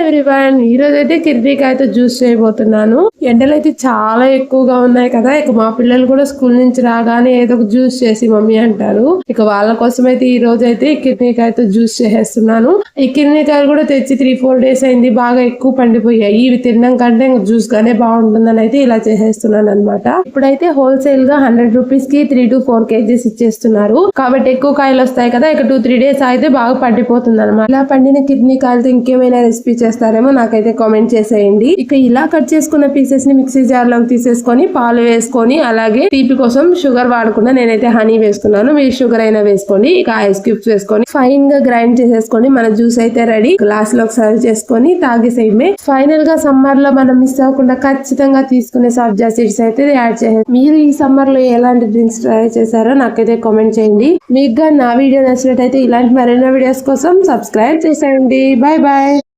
Everyone ఈ రోజు అయితే కిర్బీకాయతో జ్యూస్ చేయబోతున్నాను. ఎండలు అయితే చాలా ఎక్కువగా ఉన్నాయి కదా. ఇక మా పిల్లలు కూడా స్కూల్ నుంచి రాగానే ఏదో ఒక జ్యూస్ చేసి మమ్మీ అంటారు. ఇక వాళ్ళ కోసం అయితే ఈ రోజు అయితే కిర్నీకాయతో జ్యూస్ చేసేస్తున్నాను. ఈ కిర్నీకాయలు కూడా తెచ్చి త్రీ ఫోర్ డేస్ అయింది. బాగా ఎక్కువ పండిపోయాయి. ఇవి తినడం కంటే ఇంకా జ్యూస్ గానే బాగుంటుందని అయితే ఇలా చేసేస్తున్నాను అనమాట ఇప్పుడైతే హోల్సేల్గా హండ్రెడ్ రూపీస్కి త్రీ టు ఫోర్ కేజీస్ ఇచ్చేస్తున్నారు. కాబట్టి ఎక్కువ కాయలు వస్తాయి కదా. ఇక టూ త్రీ డేస్ అయితే బాగా పండిపోతుంది అనమాట ఇలా పండిన కిడ్నీ కాయలతో ఇంకేమైనా రెసిపీ చేస్తారేమో నాకైతే కామెంట్ చేసేయండి. ఇక ఇలా కట్ చేసుకున్న పీసెస్ని మిక్సీ జార్లోకి తీసేసుకొని పాలు వేసుకొని అలాగే తీపి కోసం షుగర్ వాడకుండా నేనైతే హనీ వేసుకున్నాను. మీరు షుగర్ అయినా వేసుకోండి. ఇక ఐస్ క్యూబ్స్ వేసుకొని ఫైన్గా గ్రైండ్ చేసేసుకోండి మన జ్యూస్ అయితే రెడీ గ్లాస్లో సర్వ్ చేసుకొని తాగేసేయమే ఫైనల్గా సమ్మర్లో మనం మిస్ అవ్వకుండా ఖచ్చితంగా తీసుకునే సబ్జా సీడ్స్ అయితే యాడ్ చేసేది మీరు ఈ సమ్మర్లో ఎలాంటి డ్రింక్స్ ట్రై చేశారో నాకైతే కామెంట్ చేయండి. మీకు నా వీడియో నచ్చినట్టయితే ఇలాంటి మరెన్నో వీడియోస్ కోసం సబ్స్క్రైబ్ చేసేయండి. Bye bye